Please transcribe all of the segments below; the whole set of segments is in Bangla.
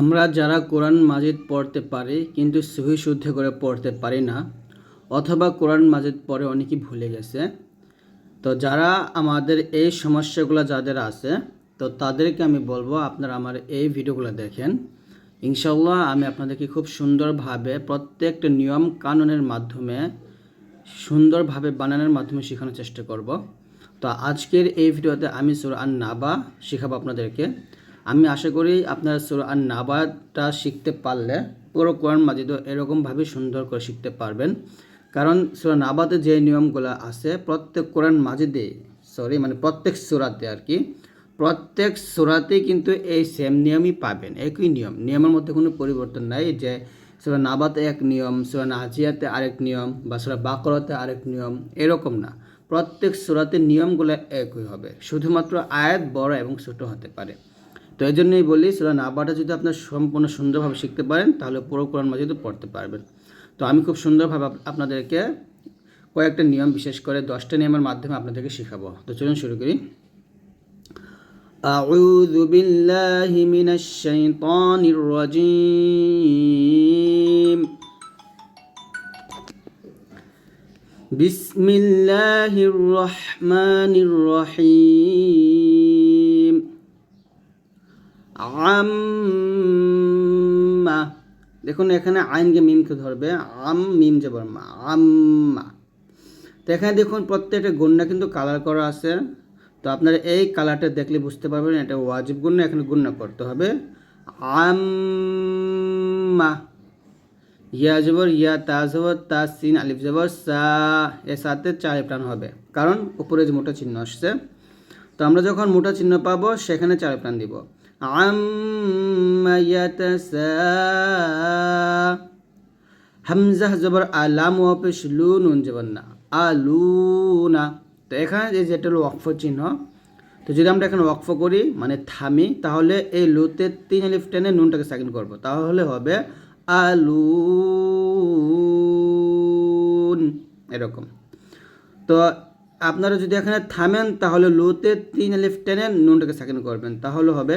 আমরা যারা কোরআন মাজিদ পড়তে পারি, কিন্তু সহি শুদ্ধ করে পড়তে পারি না, অথবা কোরআন মাজিদ পড়ে অনেকেই ভুলে গেছে, তো যারা আমাদের এই সমস্যাগুলো যাদের আছে, তো তাদেরকে আমি বলব আপনারা আমার এই ভিডিওগুলো দেখেন। ইনশাল্লাহ আমি আপনাদেরকে খুব সুন্দরভাবে প্রত্যেকটা নিয়ম কানুনের মাধ্যমে, সুন্দরভাবে বানানোর মাধ্যমে শেখানোর চেষ্টা করব। তো আজকের এই ভিডিওতে আমি সুর আন নাবা শেখাবো আপনাদেরকে। আমি আশা করি আপনারা সুর আর নাবাটা শিখতে পারলে পুরো কোরআন মাজিদও এরকমভাবে সুন্দর করে শিখতে পারবেন। কারণ সুরা নাবাতে যে নিয়মগুলো আছে, প্রত্যেক কোরআন মাজিদে সরি মানে প্রত্যেক সুরাতে আর কি, প্রত্যেক সুরাতেই কিন্তু এই সেম নিয়মই পাবেন, একই নিয়ম। নিয়মের মধ্যে কোনো পরিবর্তন নাই যে সুরা নাবাতে এক নিয়ম, সুরা নাজিয়াতে আরেক নিয়ম বা সুরা বাকরতে আরেক নিয়ম, এরকম না। প্রত্যেক সুরাতে নিয়মগুলো একই হবে। শুধুমাত্র আয়াত বড় এবং ছোট হতে পারে। তো এই জন্যই বলি সুরা নাবাটা যদি আপনার সম্পূর্ণ সুন্দরভাবে শিখতে পারেন তাহলে পুরো কোরআন মাজিদও পড়তে পারবেন তো আমি খুব সুন্দরভাবে আপ- আপনাদেরকে কয়েকটা নিয়ম বিশেষ করে দশটা নিয়মের মাধ্যমে আপনাদেরকে শেখাবো তো চলুন শুরু করি أعوذ بالله من الشيطان الرجيم بسم الله الرحمن الرحيم আম্মা। দেখুন, এখানে আইনকে মিমকে ধরবে, আম মিম যে বর্মা আম্মা। তো এখানে দেখুন, প্রত্যেকটা গুণনা কিন্তু কালার করা আছে। তো আপনারা এই কালারটা দেখলে বুঝতে পারবেন, এটা ওয়াজিব গুণনা এখানে গুণনা করতে হবে। আম্মা। ইয়া জবর, ইয়া তা জবর, তা সিন, আলিফ জবর, সা। এর সাথে চার প্রাণ হবে। কারণ, উপরে যে মোটা চিহ্ন আসছে, তো আমরা যখন মোটা চিহ্ন পাবো, সেখানে চার প্রাণ দিব। হামজাহ জবর আলাম ওয়াপেশ লু নুন জবর না আলুনা তো এখানে যে যেটা হলো ওয়াকফ চিহ্ন, তো যদি আমরা এখানে ওয়াকফ করি মানে থামি, তাহলে এই লুতে তিন আলিফ টেনে নুনটাকে সাকিন করব। তাহলে হবে আলুন। এরকম। তো আপনারা যদি এখানে থামেন, তাহলে লুতে তিন আলিফ টেনে নুনটাকে সাকিন করবেন। তাহলে হবে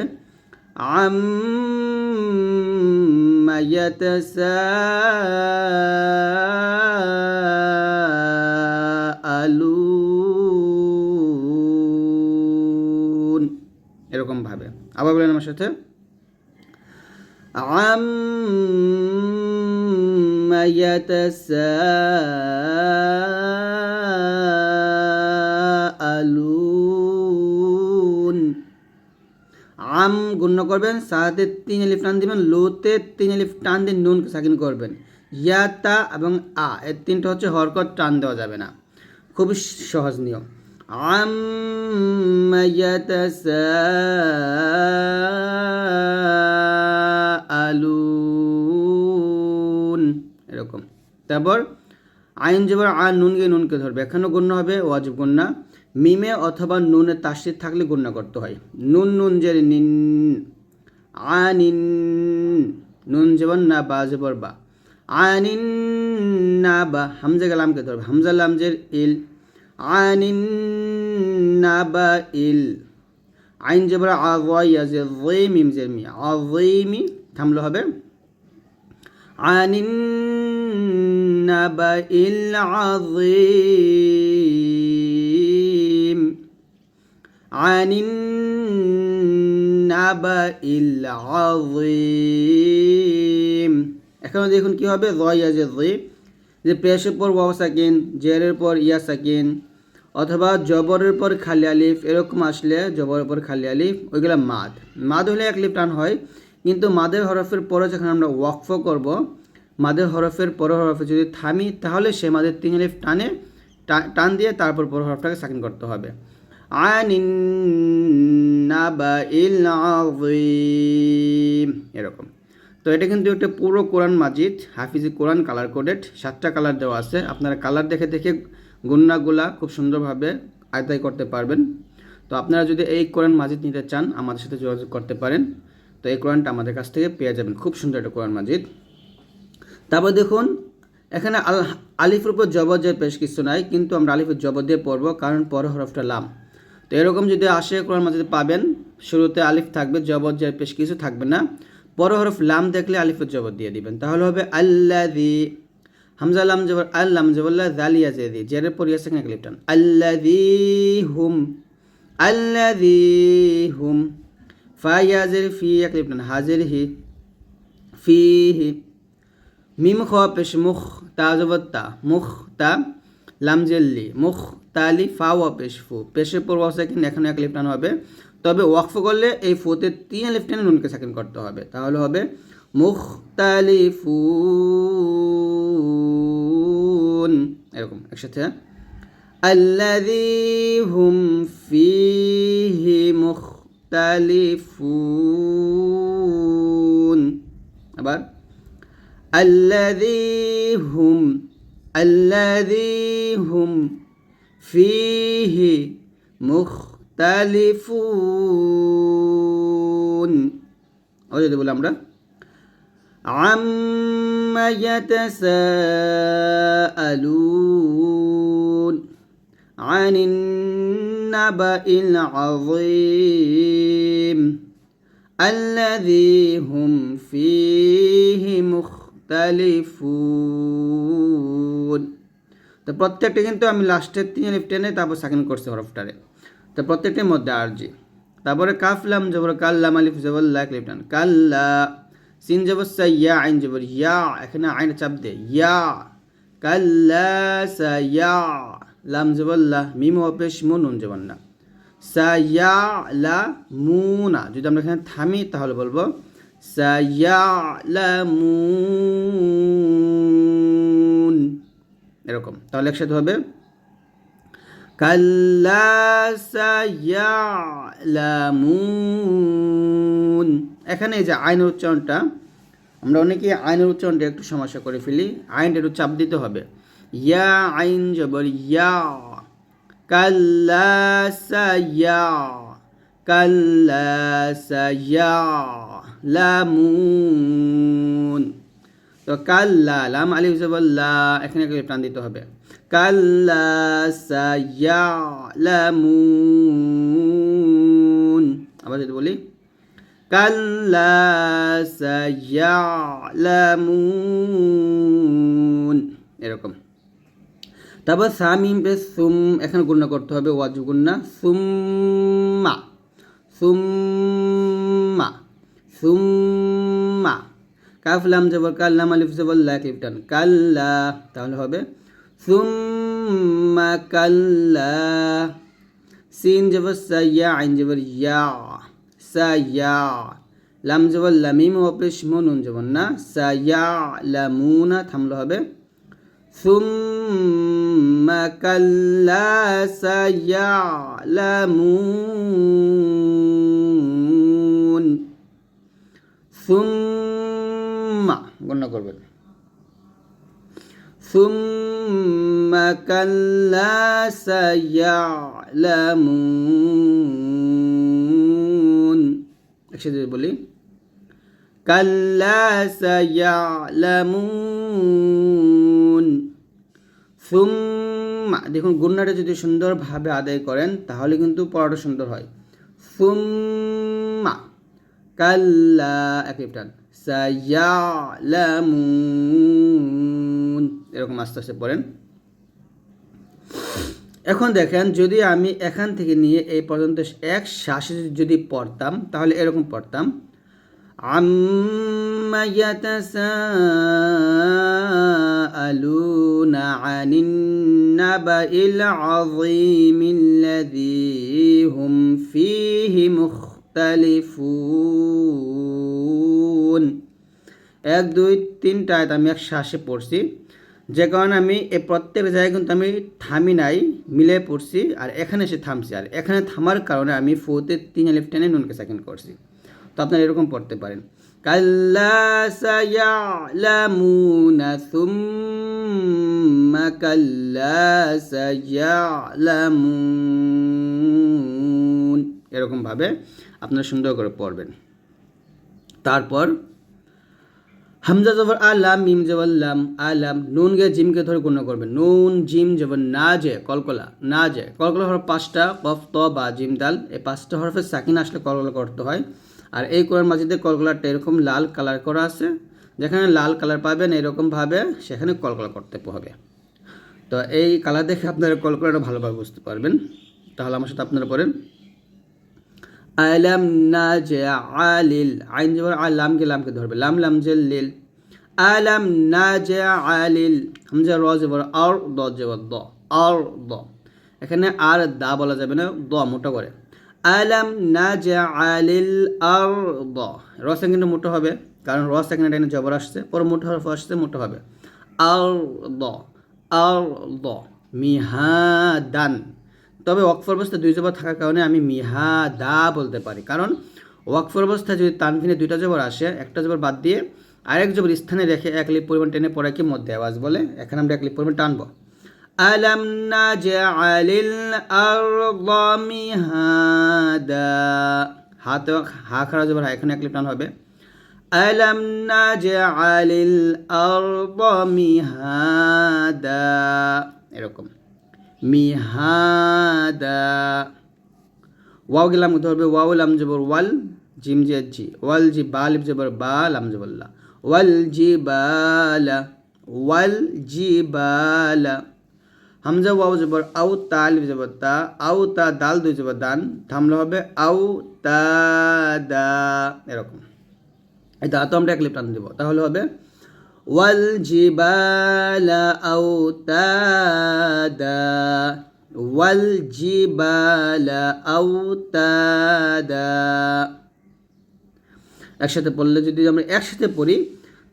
আম্মা ইয়াতাসাআলুন এরকম ভাবে আবার বলেন আমার সাথে عما يتساءلون আম গুণ্য করবেন সাথে তিন এলিফ টান দিবেন, লোতে তিন এলিফ টান দিয়ে নুন সাকিন করবেন। ইয়াতা এবং আ এর তিনটা হচ্ছে হরকত, টান দেওয়া যাবে না। খুবই সহজ নিয়ম। আলুন এরকম। তারপর আইন আ, নুনকে নুনকে ধরবে, এখানেও গণ্য হবে, ওয়াজিব গণ্যা মিমে অথবা নুনে তাসির থাকলে গুণনা করতে হয়। নুন নুন জের নিন আনিন, নুন জেবর না, বা জেবর বা। আনিন না, বা হামজা গালামকে ধরবে। হামজা লামজের ইল, আনিন না, বা ইল। আইন জেবর আজের মিম জের মি আজমি থামলো হবে। আনিন না, বা ইল আজে عن النبأ العظيم এখানে দেখুন কি হবে রয়া যে রি যে পেশের পর ওয়াও সাকিন জেরের পর ইয়া সাকিন অথবা জবরের পর খালি আলিফ এরকম আসলে জবরের পর খালি আলিফ ওইগুলো মাদ মাদ হলে এক লিফ টান হয় কিন্তু মাদের হরফের পরে যখন আমরা ওয়াকফ করব মাদের হরফের পর হরফে যদি থামি তাহলে সে মাদের তিন আলিফ টানে টা- টান দিয়ে তারপর পর হরফটাকে সাকিন করতে হবে আনিন নাবাইল আযীম। এরকম। তো এটা কিন্তু একটা পুরো কোরআন মাজিদ, হাফিজি কোরআন কালার কোডেড সাতটা কালার দেওয়া আছে। আপনারা কালার দেখে দেখে গুন্নাগুলা খুব সুন্দরভাবে আয়তায় করতে পারবেন। তো আপনারা যদি এই কোরআন মাজিদ নিতে চান, আমাদের সাথে যোগাযোগ করতে পারেন। তো এই কোরআনটা আমাদের কাছ থেকে পেয়ে যাবেন। খুব সুন্দর একটা কোরআন মাজিদ। তারপর দেখুন, এখানে আল আলিফের উপর জবর যে বেশ কিছু নাই, কিন্তু আমরা আলিফের জবর দিয়ে পড়ব, কারণ পর হরফটা লাম। তো এরকম যদি আসে, কোরআন মাজিদে পাবেন, শুরুতে আলিফ থাকবে, জবর যে বেশ কিছু থাকবে না। পর হরফ লাম দেখলে আলিফের জবর দিয়ে দিবেন। তাহলে হবে আল্লাদি হামজা লাম জবর আল্লাম জবল্লা জালিয়া জেদি জেরের পর ইয়াসে এক লিপটান আল্লাদি হুম আল্লাদি হুম ফাইয়াজের ফি এক লিপটান হাজের হি ফিহি মিম খ পেশ মুখ, তা জবর তা, মুখ তা লাম জেল্লি মুখ তালি ফা ওয়া পেশ ফু পেশের পর ওয়া সেকেন্ড এখানে এক লিপটান হবে তবে ওয়াকফ করলে এই ফুতে তিন লিফটেনে নুনকে সেকেন্ড করতে হবে তাহলে হবে মুখতালিফুন এরকম একসাথে الذي هم فيه مختلفون আবার الذي هم الذي هم فيه مختلفون ও যদি বলি আমরা عما يتساءلون عن النبأ العظيم الذي هم فيه مختلفون তো প্রত্যেকটা কিন্তু আমি লাস্টের তিন লিফটেনে তারপর সেকেন্ড করছি হরফটারে। তো প্রত্যেকটির মধ্যে আরজি তারপরে কাফলাম জবর কাল্লাম আলিফ জবর লাক লিফটান কাল্লা সিন জবর ইয়া, আইন জবর ইয়া, এখানে আইন চাপ দে, ইয়া। কাল্লা সাইয়া লাম জবর লা, মিম অপেশ মুন জবর না। সাইয়া লা মুনা যদি আমরা এখানে থামি তাহলে বলব লা এরকম। তাহলে একসাথে হবে। কাল্লা সায়ালামুন। এখানে এই যে আইনের উচ্চারণটা, আমরা অনেকে আইনের উচ্চারণটা একটু সমস্যা করে ফেলি। আইনটা একটু চাপ দিতে হবে। ইয়া আইন জবর ইয়া। কাল্লা সায়া। কাল্লা সায়া। লামুন। তো কাল্লা, লাম আলিফ জবল্লা এখানে একটা প্রাণ দিতে হবে। কাল্লা সায়ালামুন। আবার যদি বলি, কাল্লা সায়ালামুন। এরকম। তারপর সামিম পে সুম, এখানে গুণনা করতে হবে, ওয়াজ গুণনা। সুম্মা। সুম্মা। সুম্মা কাফ লাম জবর কাল্লাম আলিফ জবর লা ক্লিপটান কাল্লা তাহলে হবে সুম্মা কাল্লা সিন জবর সাইয়া আইন জবর ইয়া সাইয়া লাম জবর লামিম অপেশ নুন জবর না সাইয়া লামুনা থামলে হবে সুম্মা কাল্লা সাইয়া সুম্মা গণ্য করবেন ثم كلا سيعلمون একসাথে বলি কাল্লা সায়ালামুন সুম্মা দেখুন গুন্নাটা যদি সুন্দরভাবে আদায় করেন তাহলে কিন্তু পড়াটা সুন্দর হয় সুম্মা কাল্লা একই টান সায়ালামুন এরকম আস্তে আস্তে পড়েন এখন দেখেন যদি আমি এখান থেকে নিয়ে এই পর্যন্ত এক শ্বাসে যদি পড়তাম তাহলে এরকম পড়তাম عما يتساءلون عن النبأ العظيم الذي هم فيه মুখতালিফুন। এক, দুই তিনটা আয়াত আমি এক পড়ছি। যে কারণে আমি এ প্রত্যেক জায়গায় কিন্তু আমি থামি নাই, মিলে পড়ছি আর এখানে সে থামছি। আর এখানে থামার কারণে আমি ফোতে তিন আলিফ টেনে নুনকে সেকেন্ড করছি। তো আপনারা এরকম পড়তে পারেন। কাল্লা সায়ালামুনা সুম্মা কাল্লা সায়ালামুন। এরকমভাবে আপনারা সুন্দর করে পড়বেন। তারপর, হামজা জবর আলাম, মিম জবর লাম, আলাম নুন গে জিমকে ধরে গুণ করবেন। নুন, জিম, জবর না যে, কলকলা, না যে। কলকলা হরফ পাঁচটা, কফ, ত, বা, জিম, দাল, এই পাঁচটা হরফের সাকিন আসলে কলকলা করতে হয়। আর এই কোরআন মাজিদের কলকলারটা এরকম লাল কালার করা আছে। যেখানে লাল কালার পাবেন এরকমভাবে সেখানে কলকলা করতে হবে। তো এই কালার দেখে আপনারা কলকলাটা ভালোভাবে বুঝতে পারবেন। তাহলে আমার সাথে আপনারা পড়েন। আলাম না যে আলিল আইন যেবার আলামকে লামকে ধরবে, লাম লাম যে লিল। আলাম না যে আলিল হামজা র যেবার আর দ যেবার দ আর দ। এখানে আর দা বলা যাবে না, দ মোটা করে। আলাম না যে আলিল আর দ। র সেকেন্ডে মোটো হবে, কারণ র সেকেন্ডে এখানে জবর আসছে, পরে মোটো হরফ আসছে, মোটো হবে। আর দ আর দ। মিহাদান। তবে ওয়াকফর অবস্থা দুই জবর থাকার কারণে আমি মিহা দা বলতে পারি। কারণ ওয়াকফর অবস্থায় যদি তানভিনে দুইটা জবর আসে, একটা জবর বাদ দিয়ে আরেক জবর স্থানে রেখে এক লিপ পরিমাণ টেনে পড়াকে মধ্যে আওয়াজ বলে? এখানে আমরা এক লিপ পরিমাণ টানবো। আলাম নাজআলিল আরদা মিহাদা। হাত হা খারা জবর হা এখানে এক লিপ টান হবে। আলাম নাজআলিল আরদা মিহাদা। এরকম। মিহাদা। ওয়াও গেলাম ধরবে ওয়াও লাম জবর ওয়াল জিম জে জি। ওয়াল জি বাল জবর বা লাম জবল্লা ওয়াল জি বালা ওয়াল জি বালা হামজা ওয়াও জবর আউ তা লিফ জবর তা। আউ তা দাল দুই জবর দান। থামলে হবে আউ তা দা। এরকম। এই দা তো আমরা এক লিপ টান দেবো। তাহলে হবে والجبال أوتادا والجبال أوتادا একসাথে পড়লে যদি আমরা একসাথে পড়ি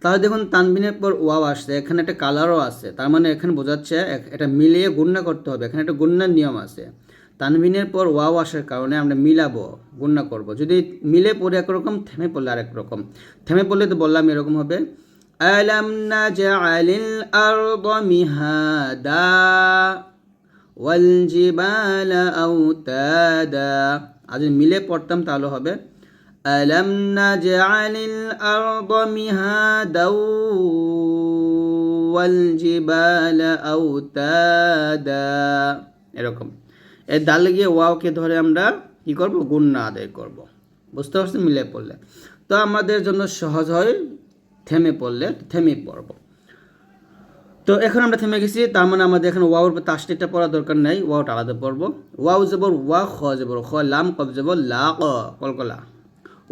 তাহলে দেখুন তানবিনের পর ওয়াও আসছে এখানে একটা কালারও আছে তার মানে এখানে বোঝাচ্ছে এটা মিলিয়ে গুণনা করতে হবে এখানে একটা গুণনার নিয়ম আছে তানবিনের পর ওয়াও আসার কারণে আমরা মিলাবো গুণনা করব যদি মিলে পড়ে একরকম থেমে পড়লে আরেক রকম থেমে পড়লে তো বললাম এরকম হবে ألم نجعل الأرض مهادا والجبال أوتادا আজ মিলে পড়তাম তাহলে হবে ألم نجعل الأرض مهادا والجبال أوتادا এরকম এই দালে গিয়ে ওয়াওকে ধরে আমরা কি করব গুণনা আদায় করব বুঝতে পারছেন মিলে পড়লে তো আমাদের জন্য সহজ হয় থেমে পড়লে থেমে পড়ব। তো এখন আমরা থেমে গেছি, তার মানে আমাদের এখন ওয়াউর তাসটিটা পড়ার দরকার নেই ওয়াউটা আলাদা পড়ব। ওয়াউ জবর, ওয়া খ জবর, খ লাম কব জবর, লা ক, কলকলা।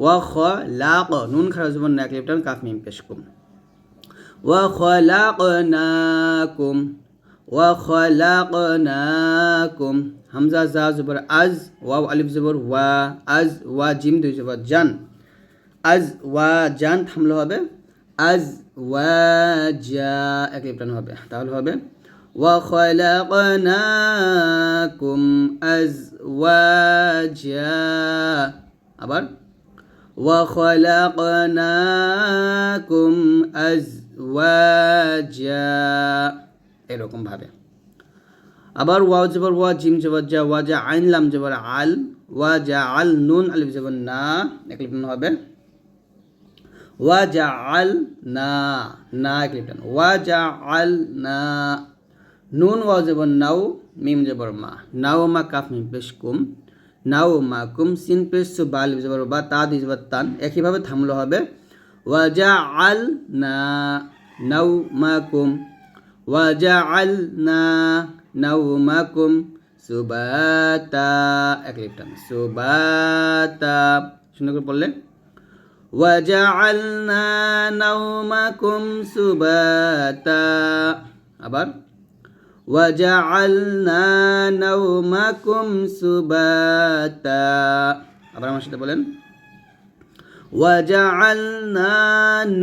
ওয়া খ, লা ক, নুন, খারা জবর, নাক লিপটান কাফ, মিম, পেশ কুম। ওয়া খ, লা ক, না কুম। ওয়া খ, লা ক, না কুম। হামজা, জা জবর, আজ, ওয়াও, আলিফ জবর, ওয়া, আজ, ওয়া, জিম, দুই জবর, জান। আজ, ওয়া, জান থামলে হবে। আজ ওয়াজা এক লিপটান হবে তাহলে হবে وخلقناكم أزواجا আবার وخلقناكم أزواجا এরকম ভাবে আবার ওয়াও জবর ওয়া জিম জবর যা ওয়া যা আইন লাম জবর আল ওয়া যা আল নুন আলিফ জবর না এক লিপটান হবে ওয়াজা আল না না এক লিপটান ওয়াজা আল না নুন ওয়া জবর নাও, মিম জবর মা, নাও মা কাফ মিম পেশ কুম, নাও মা কুম, সিন পেশ সু বাল জবর বা তা দি জবর তান, একইভাবে থামলো হবে ওয়াজা আল না নাও মা কুম ওয়াজা আল না নাও মা কুম, সুবাতা, এক লিপটান সুবাতা, সুন্দর করে বললে وجعلنا نومكم سباتا আবার وجعلنا نومكم سباتا আবার আমার সাথে বলেন وجعلنا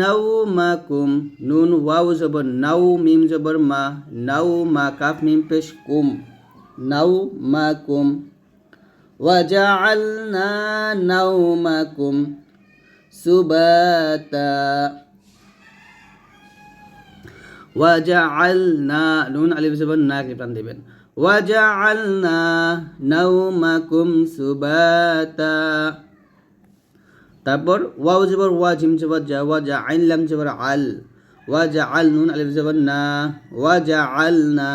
نومكم নুন ওয়াও জবর নাও মিম জবর মা নাও মা কাফ মিম পেশ কুম নাও মা কুম وجعلنا نومكم سباتا وجعلنا নুন আলিফ জবর না প্রাণ দেবেন وجعلنا نومكم سباتا তারপর ওয়াও জবর ওয়া জিম জবর যা ওয়া জা আইন লাম জবর আল ওয়া জা আল নুন আলিফ জবর না ওয়া জা আল না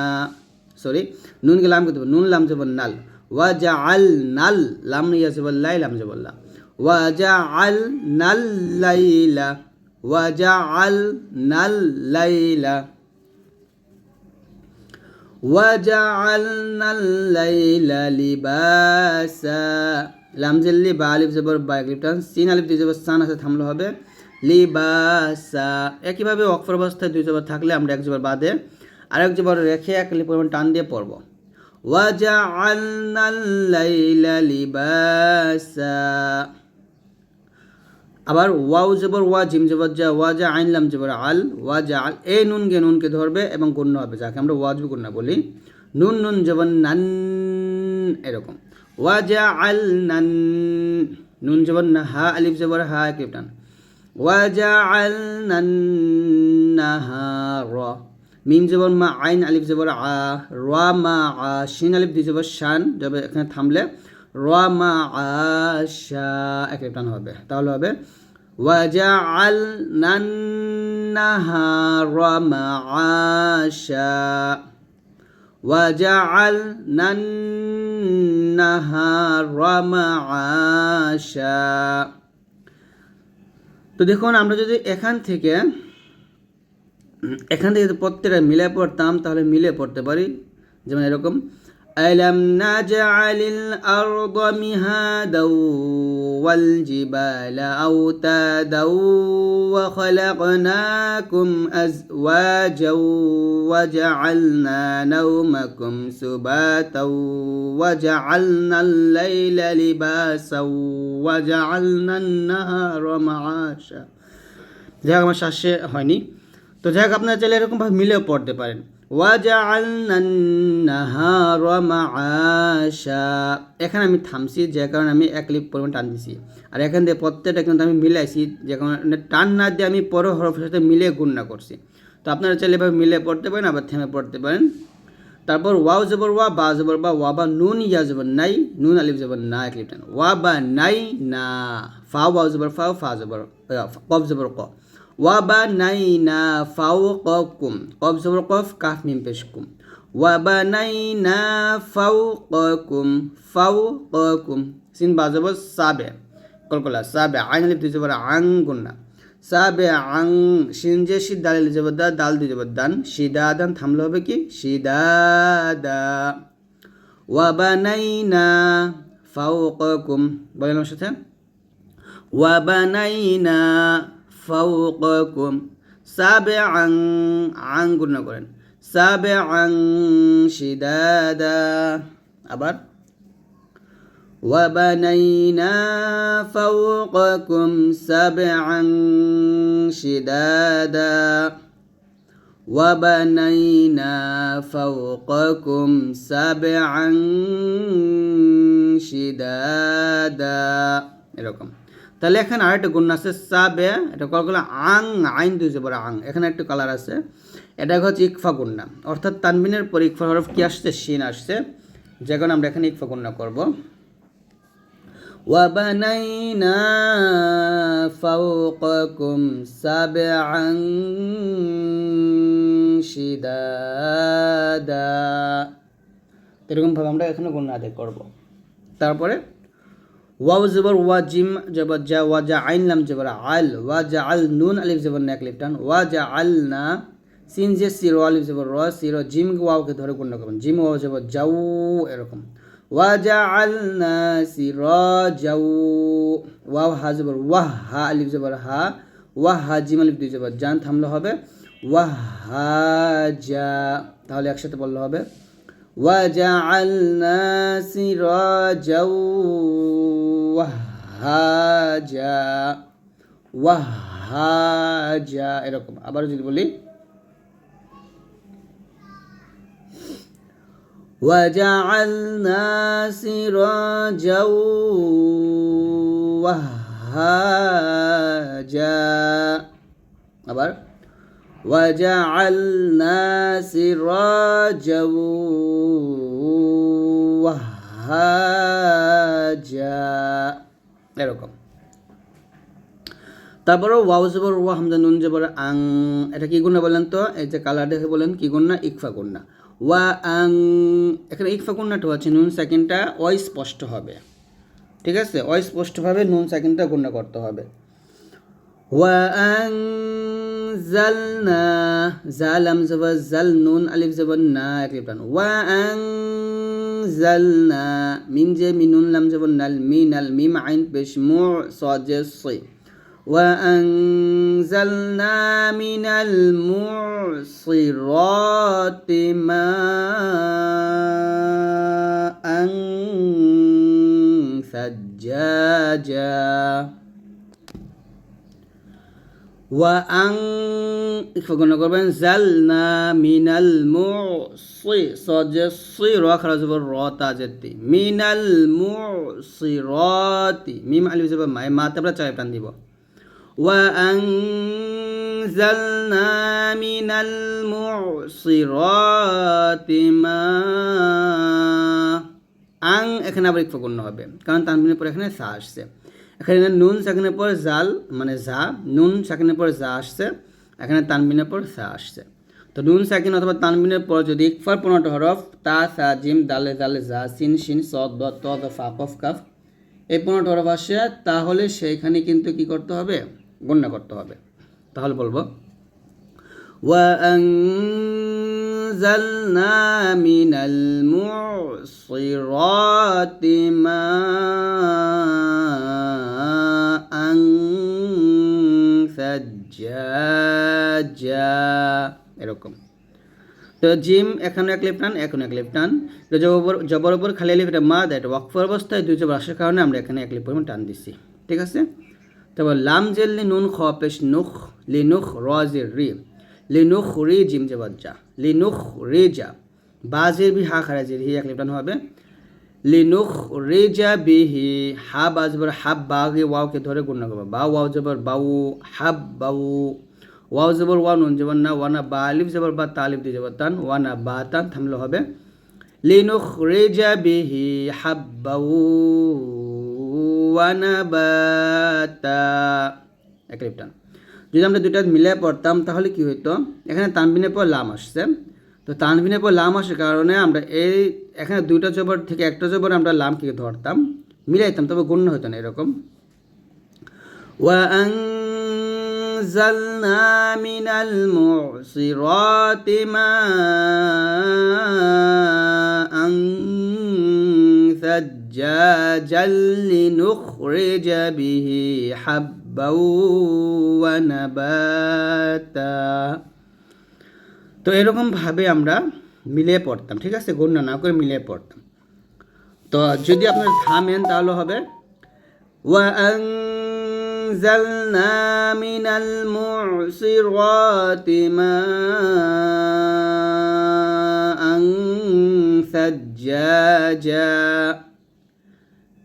সরি নুন কে লাম করতে নুন লাম জবর নাল ওয়া জা আল নাল লাম নিয়া জবর লাই লাম জবর লা وجعلنا الليل وجعلنا الليل وجعلنا الليل لباسا লামজেল্লি বা আলিফ জবর বা লিপটান সিন আলিফ দুই জবর সান আছে থামলে হবে লিবাসা একইভাবে অক্ষর অবস্থায় দুই জবর থাকলে আমরা এক জবর বাদে আরেক জবর রেখে এক লিপ পরিমাণ টান দিয়ে পড়ব وجعلنا الليل لباسا আবার ওয়াও জবর, ওয়া জিম জবর, যা ওয়া যা আইনলাম জবর, আল, ওয়া যা আল এই নুন গে নুনকে ধরবে এবং গুণ্য হবে যাকে আমরা ওয়াজব গুণ্য বলি। নুন নুন জবর, নান, এরকম। ওয়া যা আল, নান, নুন জবর, না, হা, আলিফ জবর, হা, এক টান। ওয়া যা আল, নান নাহার মিম জবর, মা, আইন, আলিফ জবর, আ, রা, মা, আ, শিন, আলিফ, দুই জবর, শান, যাবে এখানে থামলে রমা আশা এক টান হবে। তাহলে হবে ওয়াজা আল নান্নাহা রমা আশা ওয়াজা আল নান্নাহা রমা আশা তো দেখুন, আমরা যদি এখান থেকে এখান থেকে যদি প্রত্যেকটা মিলে পড়তাম, তাহলে মিলে পড়তে পারি। যেমন এরকম ألم نجعل الأرض مهادا والجبال أوتادا وخلقناكم أزواجا وجعلنا نومكم سباتا وجعلنا الليل لباسا وجعلنا النهار معاشا যাই হোক আমার শ্বাসে হয়নি তো যাই হোক আপনারা চাইলে এরকমভাবে মিলেও পড়তে পারেন ওয়াজআলনা النهار معاشا এখানে আমি থামছি, যে কারণে আমি এক লিপ পরিমাণ টান দিছি। আর এখান থেকে প্রত্যেকটা কিন্তু আমি মিলাইছি, যে কারণে টান না দিয়ে আমি পর হরফের সাথে মিলে গুণনা করছি। তো আপনারা চাইলে এভাবে মিলে পড়তে পারেন, আবার থেমে পড়তে পারেন। তারপর ওয়াও জবর ওয়া, বা জবর বা, ওয়া বা নুন, ইয়া জবর নাই, নুন, আলিফ জবর না, এক লিপ টান। ওয়া বা নাই, না, ফা, ওয়াও জবর, ফা ফা জবর কফ জবর ক। ওয়াবানাইনা ফাওকাকুম কফ জবর কফ কাফ মিম পেশ কুম ওয়াবানাইনা ফাওকাকুম ফাওকাকুম সিন বা জবর সাবে কলকলা সাবে আইন আলিফ দুই জবর আং গুন্না সাবে আং সিন যে সিদ দাল জবর দা দাল দুই জবর দান সিদা দান থামলে হবে কি সিদাদা ওয়াবানাইনা ফাওকাকুম বলেন আমার সাথে ওয়াবানাইনা ফাউকাকুম সাবআন আং গুণ করেন সাবআন শিদাদা আবার وبنينا فوقكم سبعا شدادا وبنينا فوقكم سبعا شدادا এরকম তাহলে এখানে আরেকটা গুণ আছে সাবে এটা কল করলে আং আইন দুই যে আং এখানে একটা কালার আছে এটা হচ্ছে ইকফা গুন্না অর্থাৎ তানবিনের পর ইকফা হরফ কি আসছে শিন আসছে যে কারণে আমরা এখানে ইকফা গুন্না করবো وبنينا فوقكم سبعا شدادا এরকমভাবে আমরা এখানে গুণ আদায় করব তারপরে ওয়াও জবর, ওয়া জিম জবর, জা, ওয়া জা আইন লাম জবর, আল, ওয়া জা আল নুন আলিফ জবর না লিফ টান, ওয়া জা আল না, সিন যে সিরো আলিফ জবর, র সিরো জিম ওয়াওকে ধরে গুণ করুন জিম ওয়াও জবর জাউ এরকম। ওয়া জা আল না সির জাউ ওয়াও হা জবর, ওয়া হা আলিফ জবর, হা, ওয়া হা জিম আলিফ দুই জবর, জান থামলো হবে। ওয়া হা জা, তাহলে একসাথে বললে হবে। ওয়া জা আল না সির জাউ ওয়াহাজা এরকম আবার যদি বলি وجعلنا سراجا وهاجا আবার وجعلنا سراجا হাজা। এরকম। তারপরও ওয়াও জবর, ওয়া হামজা নুন জবর, আং। এটা কী গুণা বলেন তো? এই যে কালার দেখে বলেন, কী গুণা ইকফা গুণা ওয়া আং। এখানে ইকফা টু আছে, নুন সেকেন্ডটা অস্পষ্ট হবে। ঠিক আছে? অস্পষ্টভাবে নুন সেকেন্ডটা গুণা করতে হবে। ওয়া আং জালনা জালাম জবর, জাল, নুন, আলিফ জবর, না, এক লিপ্টান ওয়া আং ميم جي مين نون لم زبر نال مين الميم عين بش مو صاد صي. وأنزلنا من المعصرات ماء ثجاجا وأن فقلنا قربان زلنا من المعصي صاد الصي را خرج بالرا تاجتي من المعصرات ميم ألف زبر ما ما تبلا চাই প্রাণ দিব وأنزلنا من المعصرات ماء আং এখানে আবার ইকফা করতে হবে কারণ তানবিনের পর এখানে সা আসছে এখানে নুন সাকিনের পর জাল মানে যা নুন সাকিনের পর যা আসছে এখানে তানবিনের পর সা আসছে তো নুন সাকিন অথবা তানবিনের পর যদি ইকফার পনেরোটা হরফ তা সা জিম দালে দালে জা সিন শিন সদ দ ত দ ফা কফ কাফ এই পনেরোটা হরফ আসে তাহলে সেইখানে কিন্তু কি করতে হবে গণ্য করতে হবে তাহলে বলবো وأنزلنا من المعصرات ماء এরকম। তো জিম এখানে এক লেপ টান, এখানে এক লিপ্টান টান। তো জবর ওপর খালি লিপ, এটা মা দ্যাট ওয়াকফর অবস্থায় দুই জবর আসার কারণে আমরা এখানে এক লিপ টান দিচ্ছি ঠিক আছে? তারপর লাম জেল লি নুন খ পেশ নুখ, লি নুখ রি, লি নুখ রি জিম জবর যা, লি নুখ রে যা। বাজের বি হা খারাজের হি এক লিপ্টান হবে। লি নুখ রে যা বিহি হা বাজবর হাব বাগে ওয়াওকে ধরে গুণ করব বা ওয়াও জবর বাউ, হাব বাউ, ওয়াও জবর ওয়া নুন জবর না, ওয়ানা বা আলিফ জবর বা তালিফ দিয়ে জবর তান, ওয়ানা বা তান থামলে হবে। লি নুখ রে যা বিহি হাব বাউ ওয়ানাবাতা এক লিপটান যদি আমরা দুইটা মিলে পড়তাম তাহলে কি হইতো? এখানে তানবিনের পর লাম আসছে। তো তানবিনের পর লাম আসার কারণে আমরা এই এখানে দুইটা জবর থেকে একটা জবর আমরা লামকে ধরতাম মিলাইতাম তবে গণ্য হতো না এরকম وأنزلنا من المعصرات ماء ثجاجا لنخرج به حبا ونباتا তো এরকমভাবে আমরা মিলিয়ে পড়তাম ঠিক আছে গণ্য না করে মিলিয়ে পড়তাম তো যদি আপনারা থামেন তাহলে হবে وأنزلنا من المعصرات ماء ثجاجا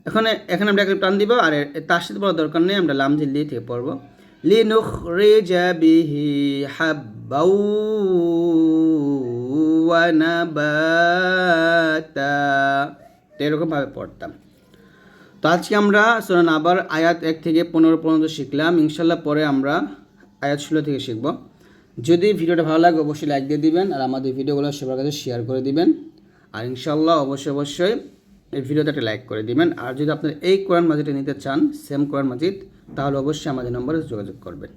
এখানে এখানে আমরা একটা টান দিব আর তার সাথে বলার দরকার নেই আমরা লাম জিল দিয়ে থেকে পড়বো হাব্বাউ ওয়া নাবাতা তো এরকমভাবে পড়তাম। তো আজকে আমরা সোনান আবার আয়াত এক থেকে পনেরো পর্যন্ত শিখলাম। ইনশাল্লাহ পরে আমরা আয়াত ষোলো থেকে শিখব। যদি ভিডিওটা ভালো লাগে অবশ্যই লাইক দিয়ে দিবেন, আর আমাদের ভিডিওগুলো সবার কাছে শেয়ার করে দিবেন। আর ইনশাল্লাহ অবশ্যই অবশ্যই এই ভিডিওতে একটা লাইক করে দিবেন। আর যদি আপনার এই কোরআন মাজিদটা নিতে চান সেম কোরআন মাজিদ, তাহলে অবশ্যই আমাদের নম্বরে যোগাযোগ করবেন।